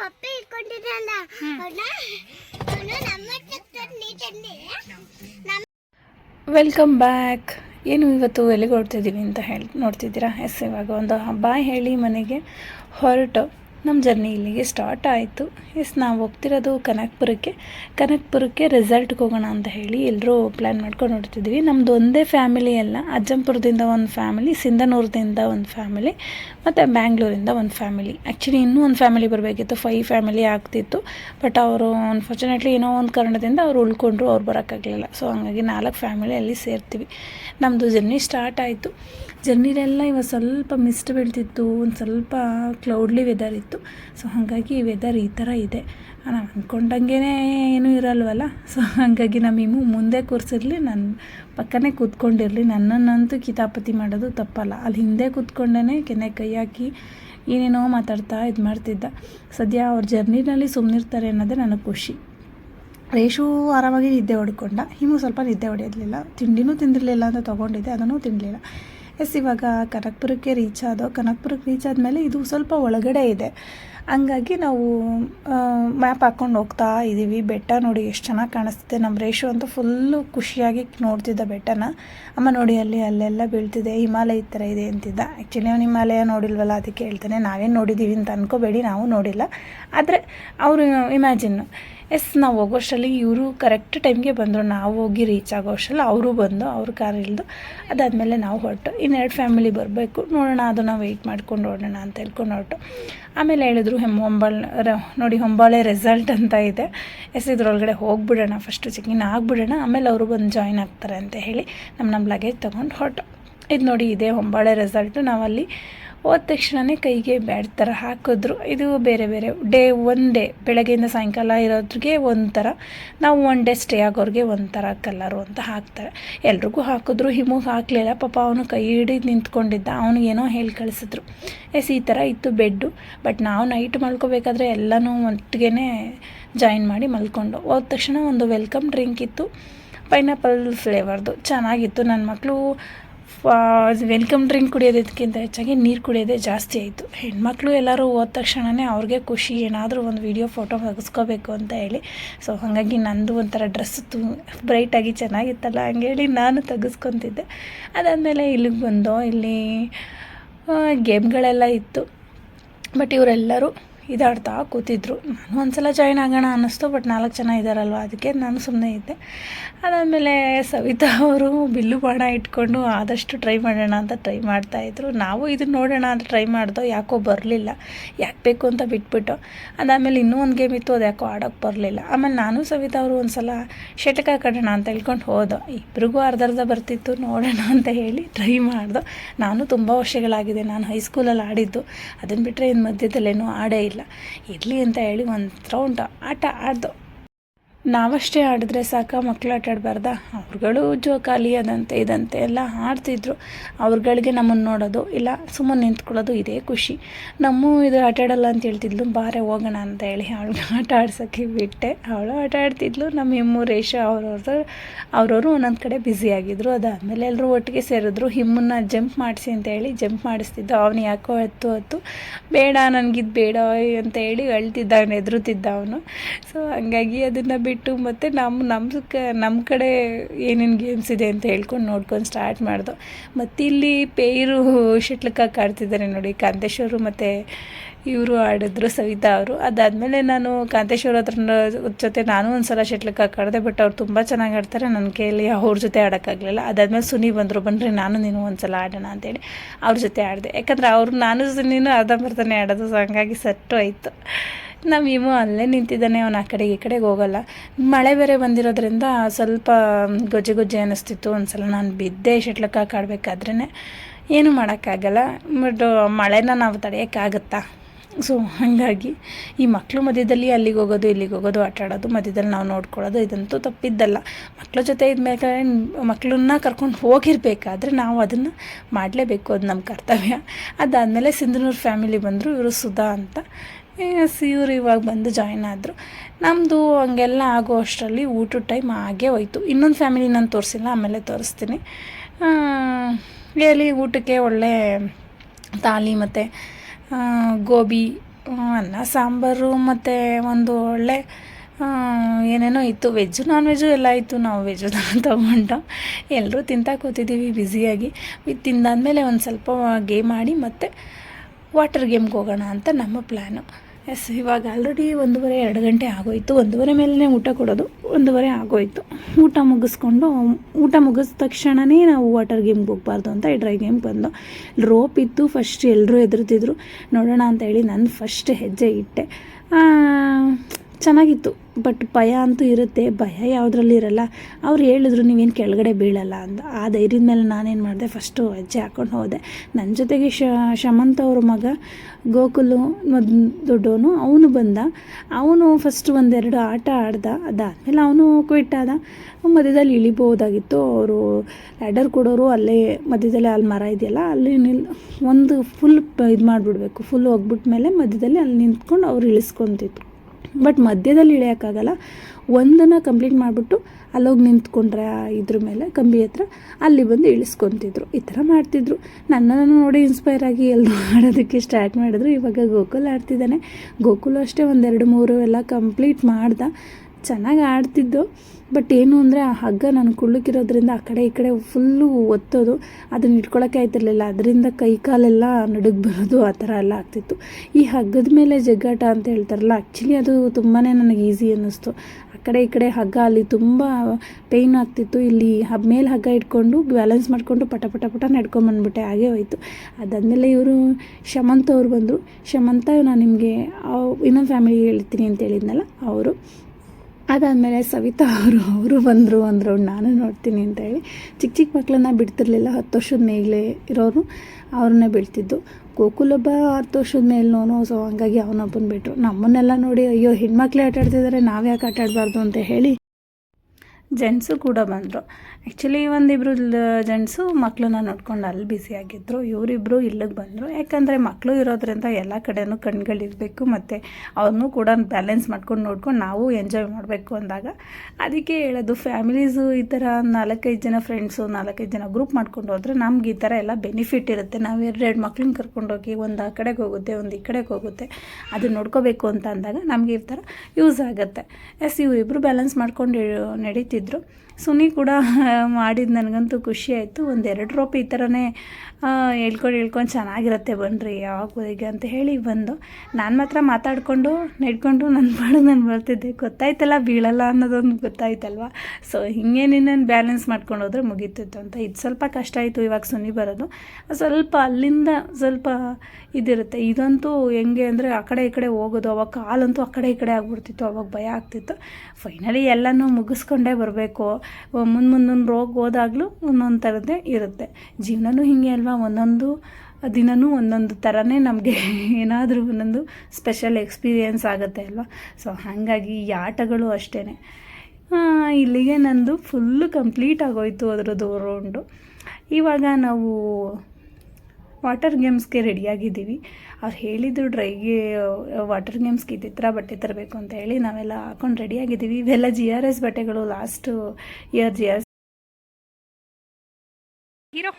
ಪಪ್ಪಿ ಇಟ್ಕೊಂಡಿದ್ದಲ್ಲ welcome back. ಏನು ಇವತ್ತು ಎಲ್ಲಿಗೆ ಹೊರಡ್ತಿದ್ದೀವಿ ಅಂತ ಹೇಳಿ ನೋಡ್ತಿದ್ದೀರಾ? ಎಸ್ ಇವಾಗ ಒಂದು ಬಾಯ್ ಹೇಳಿ ಮನೆಗೆ ಹೊರಟು. ನಮ್ಮ ಜರ್ನಿ ಇಲ್ಲಿಗೆ ಸ್ಟಾರ್ಟ್ ಆಯಿತು. ಎಸ್, ನಾವು ಹೋಗ್ತಿರೋದು ಕನಕ್ಪುರಕ್ಕೆ. ಕನಕ್ಪುರಕ್ಕೆ ರೆಸಾರ್ಟ್ಗೆ ಹೋಗೋಣ ಅಂತ ಹೇಳಿ ಎಲ್ಲರೂ ಪ್ಲ್ಯಾನ್ ಮಾಡ್ಕೊಂಡು ಹೊರಡ್ತಿದ್ವಿ ನಮ್ಮದು ಒಂದೇ ಫ್ಯಾಮಿಲಿ ಅಲ್ಲ. ಅಜ್ಜಂಪುರದಿಂದ ಒಂದು ಫ್ಯಾಮಿಲಿ ಸಿಂಧನೂರದಿಂದ ಒಂದು ಫ್ಯಾಮಿಲಿ ಮತ್ತು ಬ್ಯಾಂಗ್ಳೂರಿಂದ ಒಂದು ಫ್ಯಾಮಿಲಿ ಆ್ಯಕ್ಚುಲಿ ಇನ್ನೂ ಒಂದು ಫ್ಯಾಮಿಲಿ ಬರಬೇಕಿತ್ತು. ಫೈವ್ ಫ್ಯಾಮಿಲಿ ಆಗ್ತಿತ್ತು. ಬಟ್ ಅವರು ಅನ್ಫಾರ್ಚುನೇಟ್ಲಿ ಏನೋ ಒಂದು ಕಾರಣದಿಂದ ಅವ್ರು ಉಳ್ಕೊಂಡ್ರು, ಅವ್ರು ಬರೋಕ್ಕಾಗಲಿಲ್ಲ. ಸೊ ಹಾಗಾಗಿ ನಾಲ್ಕು ಫ್ಯಾಮಿಲಿ ಅಲ್ಲಿ ಸೇರ್ತೀವಿ. ನಮ್ಮದು ಜರ್ನಿ ಸ್ಟಾರ್ಟ್ ಆಯಿತು. ಜರ್ನಿಲೆಲ್ಲ ಇವಾಗ ಸ್ವಲ್ಪ ಮಿಸ್ಟ್ ಬೀಳ್ತಿತ್ತು, ಒಂದು ಸ್ವಲ್ಪ ಕ್ಲೌಡ್ಲಿ ವೆದರ್ ಇತ್ತು. ಸೊ ಹಾಗಾಗಿ ವೆದರ್ ಈ ಥರ ಇದೆ. ನಾವು ಅಂದ್ಕೊಂಡಂಗೆ ಏನೂ ಇರಲ್ವಲ್ಲ? ಸೊ ಹಾಗಾಗಿ ನಮ್ಮ ಇಮು ಮುಂದೆ ಕೂರಿಸಿರಲಿ ನನ್ನ ಪಕ್ಕನೇ ಕೂತ್ಕೊಂಡಿರಲಿ. ನನ್ನನ್ನಂತೂ ಕಿತಾಪತಿ ಮಾಡೋದು ತಪ್ಪಲ್ಲ. ಅಲ್ಲಿ ಹಿಂದೆ ಕೂತ್ಕೊಂಡೇ ಕೆನೆ ಕೈ ಹಾಕಿ ಏನೇನೋ ಮಾತಾಡ್ತಾ ಇದು ಮಾಡ್ತಿದ್ದ. ಸದ್ಯ ಅವ್ರ ಜರ್ನಿನಲ್ಲಿ ಸುಮ್ಮನಿರ್ತಾರೆ ಅನ್ನೋದೇ ನನಗೆ ಖುಷಿ. ರೇಷು ಆರಾಮಾಗಿ ನಿದ್ದೆ ಹೊಡ್ಕೊಂಡ. ಹಿಮು ಸ್ವಲ್ಪ ನಿದ್ದೆ ಹೊಡೆಯಲಿಲ್ಲ ತಿಂಡಿನೂ ತಿಂದಿರಲಿಲ್ಲ ಅಂತ ತೊಗೊಂಡಿದ್ದೆ. ಅದನ್ನು ತಿನ್ನಲಿಲ್ಲ ಎಸ್, ಇವಾಗ ಕನಕ್ಪುರಕ್ಕೆ ರೀಚ್ ಆದೋ, ಕನಕ್ಪುರಕ್ಕೆ ರೀಚ್ ಆದಮೇಲೆ ಇದು ಸ್ವಲ್ಪ ಒಳಗಡೆ ಇದೆ. ಹಂಗಾಗಿ ನಾವು ಮ್ಯಾಪ್ ಹಾಕ್ಕೊಂಡು ಹೋಗ್ತಾ ಇದ್ದೀವಿ ಬೆಟ್ಟ ನೋಡಿ ಎಷ್ಟು ಚೆನ್ನಾಗಿ ಕಾಣಿಸ್ತಿದೆ. ನಮ್ಮ ರೇಷು ಅಂತೂ ಫುಲ್ಲು ಖುಷಿಯಾಗಿ ನೋಡ್ತಿದ್ದ ಬೆಟ್ಟನ. ಅಮ್ಮ ನೋಡಿ ಅಲ್ಲಿ, ಅಲ್ಲೆಲ್ಲ ಬೀಳ್ತಿದೆ. ಹಿಮಾಲಯ ಥರ ಇದೆ ಅಂತಿದ್ದ. ಆ್ಯಕ್ಚುಲಿ ಅವ್ನು ಹಿಮಾಲಯ ನೋಡಿಲ್ವಲ್ಲ, ಅದಕ್ಕೆ ಹೇಳ್ತಾನೆ. ನಾವೇನು ನೋಡಿದ್ದೀವಿ ಅಂತ ಅನ್ಕೋಬೇಡಿ. ನಾವು ನೋಡಿಲ್ಲ. ಆದರೆ, ಅವರು ಇಮ್ಯಾಜಿನ್ನು ಎಸ್, ನಾವು ಹೋಗೋಷ್ಟರಲ್ಲಿ ಇವರು ಕರೆಕ್ಟ್ ಟೈಮ್ಗೆ ಬಂದರು. ನಾವು ಹೋಗಿ ರೀಚ್ ಆಗೋ ಅಷ್ಟರಲ್ಲಿ ಅವರು ಬಂದು, ಅವ್ರ ಕಾರ್ ಇಳಿದು ಅದಾದಮೇಲೆ ನಾವು ಹೊರಟು. ಇನ್ನೆರಡು ಫ್ಯಾಮಿಲಿ ಬರಬೇಕು. ನೋಡೋಣ, ಅದನ್ನು ವೆಯ್ಟ್ ಮಾಡ್ಕೊಂಡು ಹೊರಡೋಣ ಅಂತ ಹೇಳ್ಕೊಂಡು ಹೊರಟು. ಆಮೇಲೆ ಹೇಳಿದ್ರು, ಹೆಮ್, ಹೊಂಬಳ ನೋಡಿ ಹೊಂಬಾಳೆ ರೆಸಲ್ಟ್ ಅಂತ ಇದೆ. ಎಸ್, ಇದ್ರೊಳಗಡೆ ಹೋಗ್ಬಿಡೋಣ. ಫಸ್ಟು ಚೆಕಿನ್ ಆಗಿಬಿಡೋಣ. ಆಮೇಲೆ ಅವರು ಬಂದು ಜಾಯ್ನ್ ಆಗ್ತಾರೆ ಅಂತ ಹೇಳಿ ನಮ್ಮ ನಮ್ಮ ಲಗೇಜ್ ತೊಗೊಂಡು ಹೊರಟು. ಇದು ನೋಡಿ, ಇದೆ ಹೊಂಬಾಳೆ ರೆಸಲ್ಟು ನಾವಲ್ಲಿ ಹೋದ ತಕ್ಷಣವೇ ಕೈಗೆ ಬ್ಯಾಡ್ ಥರ ಹಾಕಿದ್ರು. ಇದು ಬೇರೆ ಬೇರೆ. ಡೇ ಒನ್ ಡೇ ಬೆಳಗ್ಗೆಯಿಂದ ಸಾಯಂಕಾಲ ಇರೋದ್ರಿಗೆ ಒಂಥರ, ನಾವು ಒನ್ ಡೇ ಸ್ಟೇ ಆಗೋರಿಗೆ ಒಂಥರ ಕಲರು ಅಂತ ಹಾಕ್ತಾರೆ. ಎಲ್ರಿಗೂ ಹಾಕಿದ್ರು ಹಿಮುಗೆ ಹಾಕಲಿಲ್ಲ. ಪಾಪ ಅವನು ಕೈ ಹಿಡಿದು ನಿಂತ್ಕೊಂಡಿದ್ದ. ಅವನಿಗೇನೋ ಹೇಳಿ ಕಳಿಸಿದ್ರು. ಎಸ್, ಈ ಥರ ಇತ್ತು ಬೆಡ್ಡು. ಬಟ್ ನಾವು ನೈಟ್ ಮಲ್ಕೋಬೇಕಾದ್ರೆ ಎಲ್ಲನೂ ಒಟ್ಟಿಗೆ ಜಾಯಿನ್ ಮಾಡಿ ಮಲ್ಕೊಂಡು. ಹೋದ ತಕ್ಷಣ ಒಂದು ವೆಲ್ಕಮ್ ಡ್ರಿಂಕ್ ಇತ್ತು. ಪೈನಾಪಲ್ ಫ್ಲೇವರ್ದು ಚೆನ್ನಾಗಿತ್ತು. ನನ್ನ ಮಕ್ಕಳು ವೆಲ್ಕಮ್ ಡ್ರಿಂಕ್ ಕುಡಿಯೋದಕ್ಕಿಂತ ಹೆಚ್ಚಾಗಿ ನೀರು ಕುಡಿಯೋದೇ ಜಾಸ್ತಿ ಆಯಿತು. ಹೆಣ್ಮಕ್ಳು ಎಲ್ಲರೂ ಹೋದ ತಕ್ಷಣವೇ ಅವ್ರಿಗೆ ಖುಷಿ, ಏನಾದರೂ ಒಂದು ವಿಡಿಯೋ ಫೋಟೋ ತೆಗೆಸ್ಕೋಬೇಕು ಅಂತ ಹೇಳಿ. ಸೊ ಹಾಗಾಗಿ ನಂದು ಒಂಥರ ಡ್ರೆಸ್ ತು ಬ್ರೈಟಾಗಿ ಚೆನ್ನಾಗಿತ್ತಲ್ಲ, ಹಂಗೇಳಿ ನಾನು ತೆಗೆಸ್ಕೊತಿದ್ದೆ. ಅದಾದಮೇಲೆ ಇಲ್ಲಿಗೆ ಬಂದೋ, ಇಲ್ಲಿ ಗೇಮ್ಗಳೆಲ್ಲ ಇತ್ತು. ಬಟ್ ಇವರೆಲ್ಲರೂ ಇದಾಡ್ತಾ ಕೂತಿದ್ರು. ನಾನು ಒಂದ್ಸಲ ಜಾಯ್ನ್ ಆಗೋಣ ಅನ್ನಿಸ್ತು ಬಟ್ ನಾಲ್ಕು ಜನ ಇದ್ದಾರಲ್ವ ಅದಕ್ಕೆ ನಾನು ಸುಮ್ಮನೆ ಇದ್ದೆ. ಅದಾದಮೇಲೆ ಸವಿತಾ ಅವರು ಬಿಲ್ಲು ಬಾಣ ಇಟ್ಕೊಂಡು, ಆದಷ್ಟು ಟ್ರೈ ಮಾಡೋಣ ಅಂತ ಟ್ರೈ ಮಾಡ್ತಾಯಿದ್ರು ನಾವು ಇದನ್ನ ನೋಡೋಣ ಅಂತ ಟ್ರೈ ಮಾಡ್ದೋ ಯಾಕೋ ಬರಲಿಲ್ಲ. ಯಾಕೆ ಬೇಕು ಅಂತ ಬಿಟ್ಬಿಟ್ಟು. ಅದಾದಮೇಲೆ ಇನ್ನೂ ಒಂದು ಗೇಮ್ ಇತ್ತು, ಅದು ಯಾಕೋ ಆಡೋಕ್ಕೆ ಬರಲಿಲ್ಲ. ಆಮೇಲೆ ನಾನು ಸವಿತಾ ಅವರು ಒಂದು ಸಲ ಶಟಕ ಕಡೋಣ ಅಂತ ಹೇಳ್ಕೊಂಡು ಹೋದೋ ಇಬ್ಬರಿಗೂ ಅರ್ಧ ಅರ್ಧ ಬರ್ತಿತ್ತು. ನೋಡೋಣ ಅಂತ ಹೇಳಿ ಟ್ರೈ ಮಾಡ್ದೋ. ನಾನು ತುಂಬ ವರ್ಷಗಳಾಗಿದೆ. ನಾನು ಹೈಸ್ಕೂಲಲ್ಲಿ ಆಡಿದ್ದು. ಅದನ್ನು ಬಿಟ್ಟರೆ ಇನ್ನು ಮಧ್ಯದಲ್ಲೇನೂ ಆಡೇ ಇಲ್ಲ. ಇರಲಿ ಅಂತ ಹೇಳಿ ಒಂದು ರೌಂಡ್ ಆಟ ಆಡ್ದು. ನಾವಷ್ಟೇ ಆಡಿದ್ರೆ ಸಾಕ ಮಕ್ಕಳು ಆಡಬಾರ್ದ? ಅವ್ರುಗಳು ಜೋಕಾಲಿ ಅದಂತೆ ಇದಂತೆ ಎಲ್ಲ ಆಡ್ತಿದ್ರು. ಅವ್ರುಗಳಿಗೆ ನಮ್ಮನ್ನು ನೋಡೋದು ಇಲ್ಲ, ಸುಮ್ಮನೆ ನಿಂತ್ಕೊಳ್ಳೋದು ಇದೇ ಖುಷಿ. ನಮ್ಮ ಇದು ಆಟ ಆಡಲ್ಲ ಅಂತ ಹೇಳ್ತಿದ್ಲು, ಬಾರೆ ಹೋಗೋಣ ಅಂತ ಹೇಳಿ ಅವಳಿಗೆ ಆಟ ಆಡ್ಸೋಕ್ಕೆ ಬಿಟ್ಟೆ. ಅವಳು ಆಟ ಆಡ್ತಿದ್ಲು, ನಮ್ಮ ಹಿಮ್ಮು ರೇಷ ಅವ್ರವ್ರದ್ದು ಅವ್ರವರು ಒಂದೊಂದು ಕಡೆ ಬ್ಯುಸಿಯಾಗಿದ್ದರು ಅದಾದಮೇಲೆ ಎಲ್ಲರೂ ಒಟ್ಟಿಗೆ ಸೇರಿದ್ರು. ಹಿಮ್ಮನ್ನ ಜಂಪ್ ಮಾಡಿಸಿ ಅಂತ ಹೇಳಿ ಜಂಪ್ ಮಾಡಿಸ್ತಿದ್ದ ಅವನು ಯಾಕೋ ಹತ್ತು ಹತ್ತು, ಬೇಡ, ನನಗಿದು ಬೇಡ ಅಂತ ಹೇಳಿ ಅಳ್ತಿದ್ದ ಅವನು ಎದುರುತ್ತಿದ್ದ ಅವನು. ಸೊ ಹಂಗಾಗಿ ಅದನ್ನು ಬಿಟ್ಟು ಮತ್ತು ನಮ್ಮ ನಮ್ಮ ನಮ್ಮ ಕಡೆ ಏನೇನು ಗೇಮ್ಸ್ ಇದೆ ಅಂತ ಹೇಳ್ಕೊಂಡು ನೋಡ್ಕೊಂಡು ಸ್ಟಾರ್ಟ್ ಮಾಡಿದೋ. ಮತ್ತು ಇಲ್ಲಿ ಪೇರು ಶಟ್ಲಕಾಕ್ ಆಡ್ತಿದ್ದಾರೆ ನೋಡಿ, ಕಾಂತೇಶ್ವರು ಮತ್ತು ಇವರು ಆಡಿದ್ರು ಸವಿತಾ ಅವರು. ಅದಾದಮೇಲೆ ನಾನು ಕಾಂತೇಶ್ವರ ಹತ್ರ ಜೊತೆ ನಾನು ಒಂದು ಸಲ ಶಟ್ಲಕಾಕ್ ಆಡಿದೆ ಬಟ್ ಅವ್ರು ತುಂಬ ಚೆನ್ನಾಗಿ ಆಡ್ತಾರೆ. ನನ್ನ ಕೈಯಲ್ಲಿ ಅವ್ರ ಜೊತೆ ಆಡೋಕ್ಕಾಗಲಿಲ್ಲ ಅದಾದಮೇಲೆ ಸುನಿ ಬಂದರು ಬನ್ನಿರಿ ನಾನು ನೀನು ಒಂದು ಸಲ ಆಡೋಣ ಅಂತೇಳಿ ಅವ್ರ ಜೊತೆ ಆಡಿದೆ. ಯಾಕಂದರೆ ಅವರು, ನಾನು ಸುನೀನು ಅರ್ಧಂಬರ್ಧನೇ ಆಡೋದು, ಸೊ ಹಂಗಾಗಿ ಸೆಟ್ಟು ಆಯಿತು. ನಮ್ಮ ಇವು ಅಲ್ಲೇ ನಿಂತಿದ್ದಾನೆ, ಅವನು ಆ ಕಡೆಗೆ ಈ ಕಡೆಗೆ ಹೋಗಲ್ಲ. ಮಳೆ ಬೇರೆ ಬಂದಿರೋದ್ರಿಂದ ಸ್ವಲ್ಪ ಗೊಜ್ಜೆ ಗೊಜ್ಜೆ ಅನ್ನಿಸ್ತಿತ್ತು. ಒಂದು ಸಲ ನಾನು ಬಿದ್ದೆ ಶಟ್ಲಕಾಕ್ ಕಾಡಬೇಕಾದ್ರೇ ಏನೂ ಮಾಡೋಕ್ಕಾಗಲ್ಲ. ಬಟ್ ಮಳೆನ ನಾವು ತಡೆಯೋಕ್ಕಾಗತ್ತಾ ಸೊ ಹಾಗಾಗಿ ಈ ಮಕ್ಕಳು ಮಧ್ಯದಲ್ಲಿ ಅಲ್ಲಿಗೆ ಹೋಗೋದು, ಇಲ್ಲಿಗೆ ಹೋಗೋದು, ಆಟ ಆಡೋದು ಮಧ್ಯದಲ್ಲಿ ನಾವು ನೋಡ್ಕೊಳ್ಳೋದು ಇದಂತೂ ತಪ್ಪಿದ್ದಲ್ಲ. ಮಕ್ಕಳ ಜೊತೆ ಇದ್ಮೇಲೆ ಮಕ್ಕಳನ್ನ ಕರ್ಕೊಂಡು ಹೋಗಿರ್ಬೇಕಾದ್ರೆ ನಾವು ಅದನ್ನು ಮಾಡಲೇಬೇಕು, ಅದು ನಮ್ಮ ಕರ್ತವ್ಯ. ಅದಾದಮೇಲೆ ಸಿಂಧನೂರು ಫ್ಯಾಮಿಲಿ ಬಂದರು, ಇವರು ಸುಧಾ ಅಂತ. ಎಸ್ ಇವರು ಇವಾಗ ಬಂದು ಜಾಯ್ನ್ ಆದರು. ನಮ್ಮದು ಹಂಗೆಲ್ಲ ಆಗೋ ಅಷ್ಟರಲ್ಲಿ ಊಟದ ಟೈಮ್ ಆಗೇ ಹೋಯ್ತು. ಇನ್ನೊಂದು ಫ್ಯಾಮಿಲಿ ನಾನು ತೋರಿಸಿಲ್ಲ, ಆಮೇಲೆ ತೋರಿಸ್ತೀನಿ. ಎಲ್ಲಿ ಊಟಕ್ಕೆ ಒಳ್ಳೆ ತಾಲಿ ಮತ್ತು ಗೋಬಿ ಅನ್ನ, ಸಾಂಬಾರು ಮತ್ತು ಒಂದು ಒಳ್ಳೆ ಏನೇನೋ ಇತ್ತು. ವೆಜ್ಜು ನಾನ್ ವೆಜ್ಜು ಎಲ್ಲ ಇತ್ತು. ನಾವು ವೆಜ್ಜು ತೊಗೊಂಡು ಎಲ್ಲರೂ ತಿಂತಾ ಕೂತಿದ್ದೀವಿ ಬ್ಯುಸಿಯಾಗಿ. ತಿಂದಾದ್ಮೇಲೆ ಒಂದು ಸ್ವಲ್ಪ ಗೇಮ್ ಆಡಿ ಮತ್ತು ವಾಟರ್ ಗೇಮ್ಗೆ ಹೋಗೋಣ ಅಂತ ನಮ್ಮ ಪ್ಲ್ಯಾನು ಎಸ್ ಇವಾಗ ಆಲ್ರೆಡಿ ಒಂದೂವರೆ, ಎರಡು ಗಂಟೆ ಆಗೋಯ್ತು. ಒಂದೂವರೆ ಮೇಲೇ ಊಟ ಕೊಡೋದು, ಒಂದೂವರೆ ಆಗೋಯ್ತು. ಊಟ ಮುಗಿಸ್ಕೊಂಡು, ಊಟ ಮುಗಿಸ್ ತಕ್ಷಣವೇ ನಾವು ವಾಟರ್ ಗೇಮ್ಗೆ ಹೋಗ್ಬಾರ್ದು ಅಂತ ಡ್ರೈ ಗೇಮ್ಗೆ ಬಂದು. ರೋಪ್ ಇತ್ತು ಫಸ್ಟ್ ಎಲ್ಲರೂ ಎದುರ್ತಿದ್ರು ನೋಡೋಣ ಅಂತ ಹೇಳಿ ನಾನು ಫಸ್ಟ್ ಹೆಜ್ಜೆ ಇಟ್ಟೆ. ಚೆನ್ನಾಗಿತ್ತು. ಬಟ್ ಭಯ ಅಂತೂ ಇರುತ್ತೆ. ಭಯ ಯಾವುದ್ರಲ್ಲಿ ಇರಲ್ಲ. ಅವ್ರು ಹೇಳಿದ್ರು, ನೀವೇನು ಕೆಳಗಡೆ ಬೀಳಲ್ಲ ಅಂತ ಆ ಧೈರ್ಯದ ಮೇಲೆ ನಾನೇನು ಮಾಡಿದೆ? ಫಸ್ಟು ಹೆಜ್ಜೆ ಹಾಕ್ಕೊಂಡು ಹೋದೆ. ನನ್ನ ಜೊತೆಗೆ ಶಮಂತ್ ಅವ್ರ ಮಗ, ಗೋಕುಲು ಮೊದ್ ದೊಡ್ಡವನು ಅವನು ಬಂದ. ಅವನು ಫಸ್ಟ್ ಒಂದೆರಡು ಆಟ ಆಡ್ದ. ಅದಾದಮೇಲೆ ಅವನು ಕ್ವಿಟ್ ಆದ. ಮಧ್ಯದಲ್ಲಿ ಇಳಿಬೋದಾಗಿತ್ತು. ಅವರು ಲ್ಯಾಡರ್ ಕೊಡೋರು ಅಲ್ಲೇ ಮಧ್ಯದಲ್ಲಿ ಅಲ್ಲಿ ಮರ ಇದೆಯಲ್ಲ, ಅಲ್ಲಿ ನಿಲ್, ಒಂದು ಫುಲ್ ಇದು ಮಾಡಿಬಿಡ್ಬೇಕು ಫುಲ್ ಹೋಗ್ಬಿಟ್ಮೇಲೆ ಮಧ್ಯದಲ್ಲಿ ಅಲ್ಲಿ ನಿಂತ್ಕೊಂಡು ಅವ್ರು ಇಳಿಸ್ಕೊತಿದ್ರು. ಬಟ್ ಮಧ್ಯದಲ್ಲಿ ಇಳಿಯೋಕ್ಕಾಗಲ್ಲ. ಒಂದನ್ನು ಕಂಪ್ಲೀಟ್ ಮಾಡಿಬಿಟ್ಟು ಅಲ್ಲೋಗಿ ನಿಂತ್ಕೊಂಡ್ರೆ ಇದ್ರ ಮೇಲೆ ಕಂಬಿ ಹತ್ರ ಅಲ್ಲಿ ಬಂದು ಇಳಿಸ್ಕೊತಿದ್ರು. ಈ ಥರ ಮಾಡ್ತಿದ್ರು. ನನ್ನನ್ನು ನೋಡಿ ಇನ್ಸ್ಪೈರ್ ಆಗಿ ಎಲ್ಲರೂ ಮಾಡೋದಕ್ಕೆ ಸ್ಟಾರ್ಟ್ ಮಾಡಿದ್ರು. ಇವಾಗ ಗೋಕುಲ್ ಆಡ್ತಿದ್ದಾನೆ. ಗೋಕುಲು ಅಷ್ಟೇ ಒಂದೆರಡು ಮೂರು ಎಲ್ಲ ಕಂಪ್ಲೀಟ್ ಮಾಡ್ದ. ಚೆನ್ನಾಗಿ ಆಡ್ತಿದ್ದು. ಬಟ್ ಏನು ಅಂದರೆ ಆ ಹಗ್ಗ ನಾನು ಕುಳ್ಳಕ್ಕಿರೋದ್ರಿಂದ ಆ ಕಡೆ ಈ ಕಡೆ ಫುಲ್ಲು ಒತ್ತೋದು. ಅದನ್ನ ಇಟ್ಕೊಳಕ್ಕೆ ಆಯ್ತಿರಲಿಲ್ಲ. ಅದರಿಂದ ಕೈ ಕಾಲೆಲ್ಲ ನಡುಗ್ ಬರೋದು ಆ ಥರ ಎಲ್ಲ ಆಗ್ತಿತ್ತು. ಈ ಹಗ್ಗದ ಮೇಲೆ ಜಗ್ಗಾಟ ಅಂತ ಹೇಳ್ತಾರಲ್ಲ ಆ್ಯಕ್ಚುಲಿ ಅದು ತುಂಬಾ ನನಗೆ ಈಸಿ ಅನ್ನಿಸ್ತು. ಆ ಕಡೆ ಈ ಕಡೆ ಹಗ್ಗ ಅಲ್ಲಿ ತುಂಬ ಪೇಯ್ನ್ ಆಗ್ತಿತ್ತು. ಇಲ್ಲಿ ಹಬ್ ಮೇಲೆ ಹಗ್ಗ ಇಟ್ಕೊಂಡು ಬ್ಯಾಲೆನ್ಸ್ ಮಾಡಿಕೊಂಡು ಪಟ ಪಟ ಪಟ ನಡ್ಕೊಂಬಂದ್ಬಿಟ್ಟೆ ಹಾಗೆ ಹೋಯ್ತು. ಅದಾದಮೇಲೆ ಇವರು ಶಮಂತ ಅವ್ರು ಬಂದರು. ಶಮಂತ ನಾನು ನಿಮಗೆ ಇನ್ನೊಂದು ಫ್ಯಾಮಿಲಿ ಹೇಳ್ತೀನಿ ಅಂತ ಹೇಳಿದ್ನಲ್ಲ, ಅವರು. ಅದಾದಮೇಲೆ ಸವಿತಾ ಅವರು ಅವರು ಬಂದರು ಅಂದರು ನಾನು ನೋಡ್ತೀನಿ ಅಂತ ಹೇಳಿ. ಚಿಕ್ಕ ಚಿಕ್ಕ ಮಕ್ಕಳನ್ನ ಬಿಡ್ತಿರ್ಲಿಲ್ಲ, ಹತ್ತು ವರ್ಷದ ಮೇಲೆ ಇರೋರು, ಅವ್ರನ್ನ ಬಿಡ್ತಿದ್ದು. ಗೋಕುಲೊಬ್ಬ ಹತ್ತು ವರ್ಷದ ಮೇಲೆನೋನು ಸೊ ಹಂಗಾಗಿ ಅವನೊಬ್ಬನ ಬಿಟ್ಟರು ನಮ್ಮನ್ನೆಲ್ಲ ನೋಡಿ, ಅಯ್ಯೋ, ಹೆಣ್ಮಕ್ಳೇ ಆಟಾಡ್ತಿದ್ದಾರೆ ನಾವು ನಾವ್ಯಾಕೆ ಆಟಾಡಬಾರ್ದು? ಅಂತ ಹೇಳಿ ಜೆಂಟ್ಸು ಕೂಡ ಬಂದರು. ಆ್ಯಕ್ಚುಲಿ ಒಂದಿಬ್ಬರು ಜೆಂಟ್ಸು ಮಕ್ಕಳನ್ನ ನೋಡ್ಕೊಂಡು ಅಲ್ಲಿ ಬ್ಯುಸಿಯಾಗಿದ್ದರು ಇವರಿಬ್ಬರು ಇಲ್ಲಿಗೆ ಬಂದರು. ಯಾಕಂದರೆ ಮಕ್ಕಳು ಇರೋದ್ರಿಂದ ಎಲ್ಲ ಕಡೆಯೂ ಕಣ್ಗಳಿರಬೇಕು ಮತ್ತು ಅವ್ರನ್ನೂ ಕೂಡ ಬ್ಯಾಲೆನ್ಸ್ ಮಾಡ್ಕೊಂಡು ನೋಡ್ಕೊಂಡು ನಾವು ಎಂಜಾಯ್ ಮಾಡಬೇಕು ಅಂದಾಗ. ಅದಕ್ಕೆ ಹೇಳೋದು ಫ್ಯಾಮಿಲೀಸು ಈ ಥರ ನಾಲ್ಕೈದು ಜನ ಫ್ರೆಂಡ್ಸು ನಾಲ್ಕೈದು ಜನ ಗ್ರೂಪ್ ಮಾಡ್ಕೊಂಡು ಹೋದರೆ ನಮ್ಗೆ ಈ ಥರ ಎಲ್ಲ ಬೆನಿಫಿಟ್ ಇರುತ್ತೆ. ನಾವು ಎರಡೆರಡು ಮಕ್ಳನ್ನ ಕರ್ಕೊಂಡೋಗಿ ಒಂದು ಆ ಕಡೆಗೆ ಹೋಗುತ್ತೆ, ಒಂದು ಈ ಕಡೆಗೆ ಹೋಗುತ್ತೆ. ಅದು ನೋಡ್ಕೋಬೇಕು ಅಂತ ಅಂದಾಗ ನಮಗೆ ಈ ಥರ ಯೂಸ್ ಆಗುತ್ತೆ. ಎಸ್ ಇವರಿಬ್ಬರು ಬ್ಯಾಲೆನ್ಸ್ ಮಾಡ್ಕೊಂಡು ನಡೀತಿದ್ರು. ಹೇಳ್ತಿದ್ರು ಸುನಿ ಕೂಡ ಮಾಡಿದ್ದು ನನಗಂತೂ ಖುಷಿ ಆಯಿತು. ಒಂದೆರಡು ರೋಪ್ ಈ ಥರನೇ ಹೇಳ್ಕೊಂಡು ಹೇಳ್ಕೊಂಡು ಚೆನ್ನಾಗಿರುತ್ತೆ ಬನ್ನಿರಿ ಯಾವಾಗ ಅಂತ ಹೇಳಿ ಬಂದು. ನಾನು ಮಾತ್ರ ಮಾತಾಡಿಕೊಂಡು, ನೆಡ್ಕೊಂಡು ನನ್ನ ಪಾಡಿಗೆ ನಾನು ಬರ್ತಿದ್ದೆ. ಗೊತ್ತಾಯ್ತಲ್ಲ ಬೀಳಲ್ಲ ಅನ್ನೋದೊಂದು ಗೊತ್ತಾಯ್ತಲ್ವ? ಸೊ ಹಿಂಗೆ ನಿನ್ನನ್ನು ಬ್ಯಾಲೆನ್ಸ್ ಮಾಡ್ಕೊಂಡು ಹೋದ್ರೆ ಮುಗೀತಿತ್ತು ಅಂತ. ಇದು ಸ್ವಲ್ಪ ಕಷ್ಟ ಆಯಿತು ಇವಾಗ ಸುನಿ ಬರೋದು. ಸ್ವಲ್ಪ ಅಲ್ಲಿಂದ ಸ್ವಲ್ಪ ಇದಿರುತ್ತೆ. ಇದಂತೂ ಹೆಂಗೆ ಅಂದರೆ ಆ ಕಡೆ ಈ ಕಡೆ ಹೋಗೋದು, ಅವಾಗ ಕಾಲಂತೂ ಆ ಕಡೆ ಈ ಕಡೆ ಆಗ್ಬಿಡ್ತಿತ್ತು, ಅವಾಗ ಭಯ ಆಗ್ತಿತ್ತು. ಫೈನಲಿ ಎಲ್ಲನೂ ಮುಗಿಸ್ಕೊಂಡೇ ಬರಬೇಕು. ಮುಂದೆ ಮುಂದೊಂದು ರೋಗ ಹೋದಾಗಲೂ ಒಂದೊಂದು ಥರದ್ದೇ ಇರುತ್ತೆ. ಜೀವನನೂ ಹಿಂಗೆ ಅಲ್ವಾ? ಒಂದೊಂದು ದಿನವೂ ಒಂದೊಂದು ಥರನೇ ನಮಗೆ ಏನಾದರೂ ಒಂದೊಂದು ಸ್ಪೆಷಲ್ ಎಕ್ಸ್ಪೀರಿಯೆನ್ಸ್ ಆಗುತ್ತೆ ಅಲ್ವಾ? ಸೊ ಹಾಗಾಗಿ ಈ ಆಟಗಳು ಅಷ್ಟೇ ಇಲ್ಲಿಗೆ ನಂದು ಫುಲ್ಲು ಕಂಪ್ಲೀಟ್ ಆಗೋಯ್ತು ಅದರದ್ದು ರೌಂಡು ಇವಾಗ ನಾವು ವಾಟರ್ ಗೇಮ್ಸ್ಗೆ ರೆಡಿಯಾಗಿದ್ದೀವಿ. ಅವ್ರು ಹೇಳಿದ್ದು ಡ್ರೈಗೆ ವಾಟರ್ ಗೇಮ್ಸ್ಗೆ ಇದ್ದ ಥರ ಬಟ್ಟೆ ತರಬೇಕು ಅಂತ ಹೇಳಿ ನಾವೆಲ್ಲ ಹಾಕೊಂಡು ರೆಡಿಯಾಗಿದ್ದೀವಿ. ಇವೆಲ್ಲ ಜಿ ಆರ್ ಎಸ್ ಬಟ್ಟೆಗಳು last year G R hero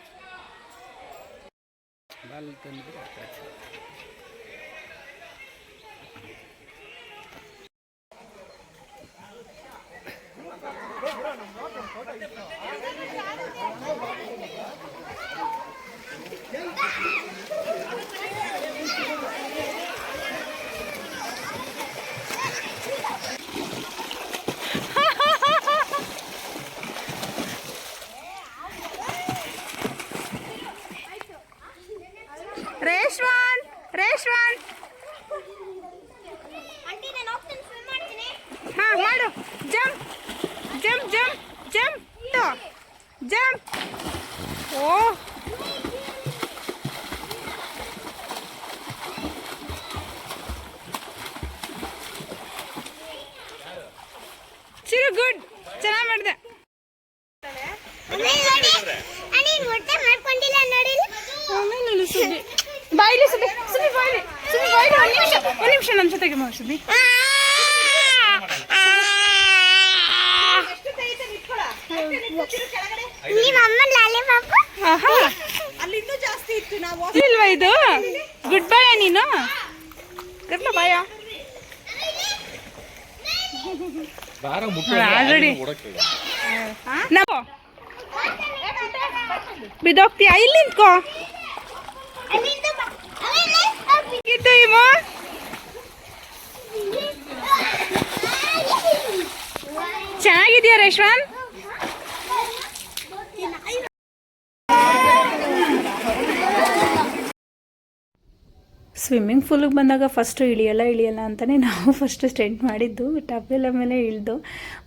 Reshwan Reshwan aunty ನಾನು ಹೋಗ್ತೀನಿ ಸ್ವಿಮ್ ಮಾಡ್ತೀನಿ ಹಾಂ ಮಾಡು jump jump jump jump jump ಓ ಚಿರು ಗುಡ್ ಚೆನ್ನಾಗಿ ಮಾಡಿದೆ ಆಮೇಲೆ ನೋಡಿ ಅಣ್ಣ ಮೊಟ್ಟೆ ಮಾಡ್ಕೊಂಡಿಲ್ಲ ನೋಡಿ ಆಮೇಲೆ ಸುದ್ದಿ ಬಾಯ್ಲಿ ಸುದ್ದಿ ಸುದ್ದಿ ಬಾಯ್ಲಿ ಸುದ್ದಿ ಬಾಯ್ಲಿ ಒಂದು ನಿಮಿಷ ಒಂದು ನಿಮಿಷ ನನ್ನ ಜೊತೆಗೆ ಮಾಡಿ ಸುದ್ದಿ ನಿಮ್ಮ ಅಮ್ಮ ಲಾಲೆ ಪಾಪು ಆಹಾ ಅಲ್ಲಿಂದೂ ಜಾಸ್ತಿ ಇತ್ತು ನಾವು ಇಲ್ವಾ ಇದು? ಗುಡ್ ಬಾಯ ನೀನು? ಕರ್ಲ ಬಾಯ ನಾವು ಬಿದ್ದೋಗ್ತೀಯ? ಇಲ್ಲಿ ನಿಂತ್ಕೋ. ಇವು. ಚೆನ್ನಾಗಿದ್ಯಾ ರೇಶ್ವನ್ ಸ್ವಿಮ್ಮಿಂಗ್ ಫೂಲಿಗೆ ಬಂದಾಗ ಫಸ್ಟು ಇಳಿಯಲ್ಲ ಇಳಿಯಲ್ಲ ಅಂತಲೇ ನಾವು ಫಸ್ಟ್ ಸ್ಟೆಂಟ್ ಮಾಡಿದ್ದು. ಟಬ್ಬೆಲ್ಲ ಮೇಲೆ ಇಳಿದು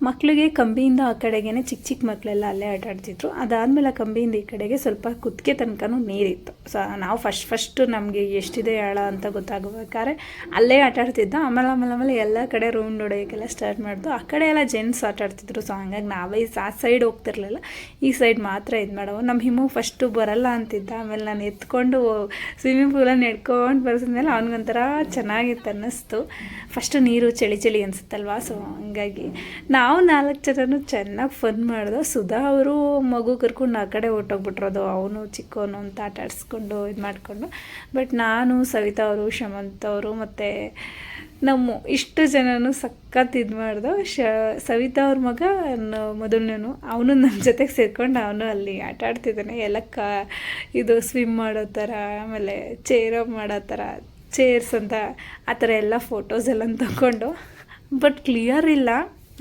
ಮಕ್ಕಳಿಗೆ ಕಂಬಿಯಿಂದ ಆ ಕಡೆಗೇ ಚಿಕ್ಕ ಚಿಕ್ಕ ಮಕ್ಕಳೆಲ್ಲ ಅಲ್ಲೇ ಆಟಾಡ್ತಿದ್ರು ಅದಾದಮೇಲೆ ಆ ಕಂಬಿಯಿಂದ ಈ ಕಡೆಗೆ ಸ್ವಲ್ಪ ಕುತ್ತಿಗೆ ತನಕನೂ ನೀರಿತ್ತು. ಸೊ ನಾವು ಫಸ್ಟ್ ಫಸ್ಟು ನಮಗೆ ಎಷ್ಟಿದೆ ಆಳ ಅಂತ ಗೊತ್ತಾಗಬೇಕಾದ್ರೆ ಅಲ್ಲೇ ಆಟ ಆಡ್ತಿದ್ದ. ಆಮೇಲೆ ಆಮೇಲೆ ಆಮೇಲೆ ಎಲ್ಲ ಕಡೆ ರೂಮ್ ನೋಡೋಕ್ಕೆಲ್ಲ ಸ್ಟಾರ್ಟ್ ಮಾಡಿದ್ರು ಆ ಕಡೆ ಎಲ್ಲ ಜೆಂಟ್ಸ್ ಆಟಾಡ್ತಿದ್ರು ಸೊ ಹಂಗಾಗಿ ನಾವೇ ಆ ಸೈಡ್ ಹೋಗ್ತಿರ್ಲಿಲ್ಲ. ಈ ಸೈಡ್ ಮಾತ್ರ ಇದು ಮಾಡೋ ನಮ್ಮ ಹಿಮು ಫಸ್ಟು ಬರಲ್ಲ ಅಂತಿದ್ದ. ಆಮೇಲೆ ನಾನು ಎತ್ಕೊಂಡು ಸ್ವಿಮ್ಮಿಂಗ್ ಪೂಲಲ್ಲಿ ನೆಡ್ಕೊಂಡು ಬರ್ಸಿದ್ಮೇಲೆ ಅವನಿಗೊಂಥರ ಚೆನ್ನಾಗಿತ್ತು ಅನ್ನಿಸ್ತು. ಫಸ್ಟು ನೀರು ಚಳಿ ಚಳಿ ಅನಿಸುತ್ತಲ್ವಾ? ಸೊ ಹಂಗಾಗಿ ನಾವು ನಾಲ್ಕು ಜನನು ಚೆನ್ನಾಗಿ ಫನ್ ಮಾಡಿದ, ಸುಧಾ ಅವರು ಮಗು ಕರ್ಕೊಂಡು ಆ ಕಡೆ ಹೊಟ್ಟೋಗ್ಬಿಟ್ರೋದು ಅವನು ಚಿಕ್ಕವನು ಅಂತ ಆಟ ಆಡಿಸ್ಕೊಂಡು ಇದು ಮಾಡಿಕೊಂಡು ಬಟ್ ನಾನು ಸವಿತಾ ಅವರು, ಶಮಂತ್ ಅವರು ಮತ್ತು ನಮ್ಮ ಇಷ್ಟು ಜನನು ಸಖತ್ ಇದು ಮಾಡ್ದು, ಶ, ಸವಿತಾ ಅವ್ರ ಮಗ ಮೊದಲನೇನು ಅವನು ನಮ್ಮ ಜೊತೆಗೆ ಸೇರ್ಕೊಂಡು ಅವನು ಅಲ್ಲಿ ಆಟ ಆಡ್ತಿದ್ದಾನೆ ಎಲ್ಲ ಕಾ, ಇದು ಸ್ವಿಮ್ ಮಾಡೋ ಥರ ಆಮೇಲೆ ಚೇರ್ ಅಪ್ ಮಾಡೋ ಥರ ಚೇರ್ಸ್ ಅಂತ, ಆ ಥರ ಎಲ್ಲ ಫೋಟೋಸ್ ಎಲ್ಲ ತಗೊಂಡು. ಬಟ್ ಕ್ಲಿಯರ್ ಇಲ್ಲ.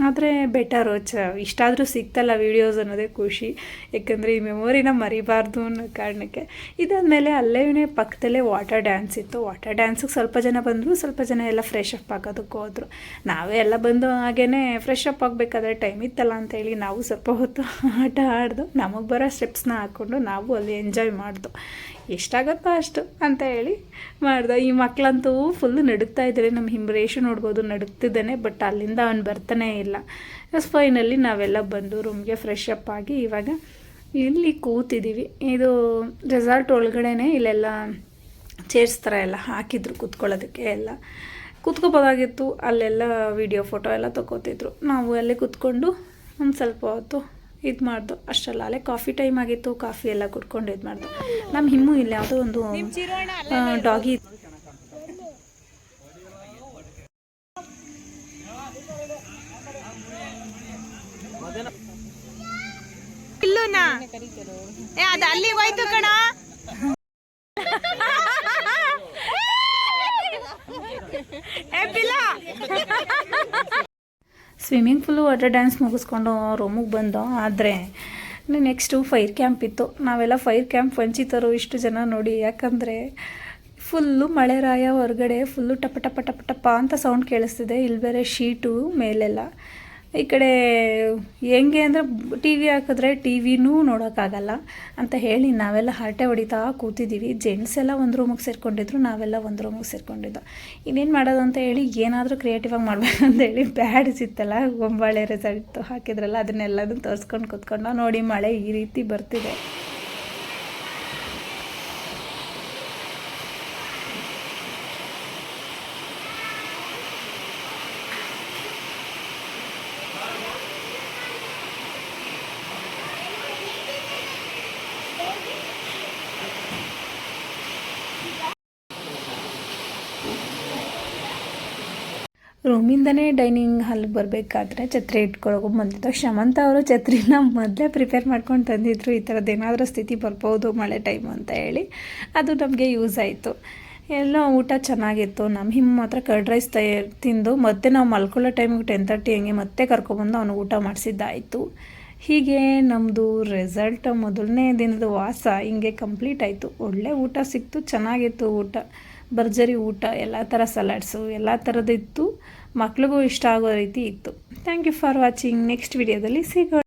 ಆದರೆ ಬೆಟರ್ ಚ, ಇಷ್ಟಾದರೂ ಸಿಗ್ತಲ್ಲ ವೀಡಿಯೋಸ್ ಅನ್ನೋದೇ ಖುಷಿ. ಯಾಕಂದರೆ ಈ ಮೆಮೊರಿನ ಮರಿಬಾರ್ದು ಅನ್ನೋ ಕಾರಣಕ್ಕೆ. ಇದಾದಮೇಲೆ ಅಲ್ಲೇ ಪಕ್ಕದಲ್ಲೇ ವಾಟರ್ ಡ್ಯಾನ್ಸ್ ಇತ್ತು. ವಾಟರ್ ಡ್ಯಾನ್ಸಿಗೆ ಸ್ವಲ್ಪ ಜನ ಬಂದರು, ಸ್ವಲ್ಪ ಜನ ಎಲ್ಲ ಫ್ರೆಶ್ ಅಪ್ ಆಗೋದಕ್ಕೆ ಹೋದರು. ನಾವೇ ಎಲ್ಲ ಬಂದು ಹಾಗೇ ಫ್ರೆಶ್ ಅಪ್ ಆಗಬೇಕಾದ್ರೆ ಟೈಮ್ ಇತ್ತಲ್ಲ ಅಂತೇಳಿ ನಾವು ಸ್ವಲ್ಪ ಹೊತ್ತು ಆಟ ಆಡ್ದು, ನಮಗೆ ಬರೋ ಸ್ಟೆಪ್ಸ್ನ ಹಾಕ್ಕೊಂಡು ನಾವು ಅಲ್ಲಿ ಎಂಜಾಯ್ ಮಾಡ್ದು. ಎಷ್ಟಾಗುತ್ತೋ ಅಷ್ಟು ಅಂತ ಹೇಳಿ ಮಾಡ್ದೆ. ಈ ಮಕ್ಕಳಂತೂ ಫುಲ್ ನಡುಗ್ತಾ ಇದ್ದಾರೆ. ನಮ್ಮ ಹಿಂಬರೇಶು ನೋಡ್ಬೋದು, ನಡುಗ್ತಿದ್ದಾನೆ ಬಟ್ ಅಲ್ಲಿಂದ ಅವ್ನು ಬರ್ತಾನೇ ಇಲ್ಲ. ಫೈನಲ್ಲಿ ನಾವೆಲ್ಲ ಬಂದು ರೂಮ್ಗೆ ಫ್ರೆಶ್ ಅಪ್ ಆಗಿ ಇವಾಗ ಇಲ್ಲಿ ಕೂತಿದ್ದೀವಿ ಇದು ರೆಸಾರ್ಟ್ ಒಳಗಡೆನೆ ಇಲ್ಲೆಲ್ಲ ಚೇರ್ಸ್ ಥರ ಎಲ್ಲ ಹಾಕಿದ್ರು ಕೂತ್ಕೊಳ್ಳೋದಕ್ಕೆ ಎಲ್ಲ. ಕೂತ್ಕೋಬೋದಾಗಿತ್ತು. ಅಲ್ಲೆಲ್ಲ ವಿಡಿಯೋ ಫೋಟೋ ಎಲ್ಲ ತಗೋತಿದ್ರು ನಾವು ಅಲ್ಲೇ ಕೂತ್ಕೊಂಡು ಒಂದು ಸ್ವಲ್ಪ ಹೊತ್ತು ಇದು ಮಾಡ್ದು. ಅಷ್ಟಲ್ಲ ಅಲ್ಲೇ ಕಾಫಿ ಟೈಮ್ ಆಗಿತ್ತು ಕಾಫಿ ಎಲ್ಲ ಕುಡ್ಕೊಂಡು ಇದು ಮಾಡ್ದು. ನಮ್ಮ ಹಿಮ್ಮು ಇಲ್ಲ ಯಾವುದೋ ಒಂದು ಡಾಗಿ ಇಲ್ಲೂನಾ ಏ ಅದು ಅಲ್ಲಿ ಹೋಯ್ತು ಕಣ. ಸ್ವಿಮ್ಮಿಂಗ್ ಫುಲ್ಲು ವಾಟರ್ ಡ್ಯಾನ್ಸ್ ಮುಗಿಸ್ಕೊಂಡು ರೂಮಿಗೆ ಬಂದೋ, ಆದರೆ ನೆಕ್ಸ್ಟು ಫೈರ್ ಕ್ಯಾಂಪ್ ಇತ್ತು. ನಾವೆಲ್ಲ ಫೈರ್ ಕ್ಯಾಂಪ್ ವಂಚಿತರು ಇಷ್ಟು ಜನ ನೋಡಿ, ಯಾಕಂದರೆ ಫುಲ್ಲು ಮಳೆರಾಯ ಹೊರಗಡೆ, ಫುಲ್ಲು ಟಪ ಟಪ ಟಪ ಟಪ ಅಂತ ಸೌಂಡ್ ಕೇಳಿಸ್ತಿದೆ. ಇಲ್ಲಿ ಬೇರೆ ಶೀಟು ಮೇಲೆಲ್ಲ. ಈ ಕಡೆ ಹೆಂಗೆ ಅಂದರೆ ಟಿ ವಿ ಹಾಕಿದ್ರೆ ಟಿ ವಿನೂ ನೋಡೋಕ್ಕಾಗಲ್ಲ ಅಂತ ಹೇಳಿ ನಾವೆಲ್ಲ ಹರಟೆ ಹೊಡಿತಾ ಕೂತಿದ್ದೀವಿ. ಜೆಂಟ್ಸ್ ಎಲ್ಲ ಒಂದು ರೂಮಿಗೆ ಸೇರ್ಕೊಂಡಿದ್ರು, ನಾವೆಲ್ಲ ಒಂದು ರೂಮಿಗೆ ಸೇರ್ಕೊಂಡಿದ್ದು. ಇನ್ನೇನು ಮಾಡೋದು ಅಂತ ಹೇಳಿ ಏನಾದರೂ ಕ್ರಿಯೇಟಿವ್ ಆಗಿ ಮಾಡಬೇಕು ಅಂತ ಹೇಳಿ ಬ್ಯಾಡ್ ಸಿತ್ತಲ್ಲ ಗೊಂಬಾಳೆ ರೆಸಾರ್ಟ್ ಹಾಕಿದ್ರಲ್ಲ ಅದನ್ನೆಲ್ಲದನ್ನು ತೋರಿಸ್ಕೊಂಡು ಕೂತ್ಕೊಂಡು ನೋಡಿ ಮಳೆ ಈ ರೀತಿ ಬರ್ತಿದೆ. ರೂಮಿಂದನೇ ಡೈನಿಂಗ್ ಹಾಲ್ಗೆ ಬರಬೇಕಾದ್ರೆ ಛತ್ರಿ ಇಟ್ಕೊಳಗು. ಬಂದಿದ್ದು ಶಮಂತ ಅವರು ಛತ್ರಿನ ಮೊದಲೇ ಪ್ರಿಪೇರ್ ಮಾಡ್ಕೊಂಡು ತಂದಿದ್ರು. ಈ ಥರದ್ದು ಏನಾದರೂ ಸ್ಥಿತಿ ಬರ್ಬೋದು ಮಳೆ ಟೈಮು ಅಂತ ಹೇಳಿ. ಅದು ನಮಗೆ ಯೂಸ್ ಆಯಿತು. ಎಲ್ಲ ಊಟ ಚೆನ್ನಾಗಿತ್ತು. ನಮ್ಮ ಹಿಮ್ ಮಾತ್ರ ಕರ್ಡ್ ರೈಸ್ ತಯ ತಿಂದು ಮತ್ತೆ ನಾವು ಮಲ್ಕೊಳ್ಳೋ ಟೈಮಿಗೆ ಟೆನ್ ತರ್ಟಿ ಹಂಗೆ ಮತ್ತೆ ಕರ್ಕೊಬಂದು ಅವನು ಊಟ ಮಾಡಿಸಿದ್ದಾಯಿತು. ಹೀಗೆ ನಮ್ಮದು ರೆಸಲ್ಟ್ ಮೊದಲನೇ ದಿನದ ವಾಸ ಹಿಂಗೆ ಕಂಪ್ಲೀಟ್ ಆಯಿತು. ಒಳ್ಳೆ ಊಟ ಸಿಕ್ತು, ಚೆನ್ನಾಗಿತ್ತು ಊಟ. ಭರ್ಜರಿ ಊಟ, ಎಲ್ಲ ಥರ ಸಲಾಡ್ಸು ಎಲ್ಲ ಥರದ್ದು ಇತ್ತು ಮಕ್ಳಿಗೂ ಇಷ್ಟ ಆಗೋ ರೀತಿ ಇತ್ತು. Thank you for watching next ವಿಡಿಯೋದಲ್ಲಿ ಸಿಗೋಣ.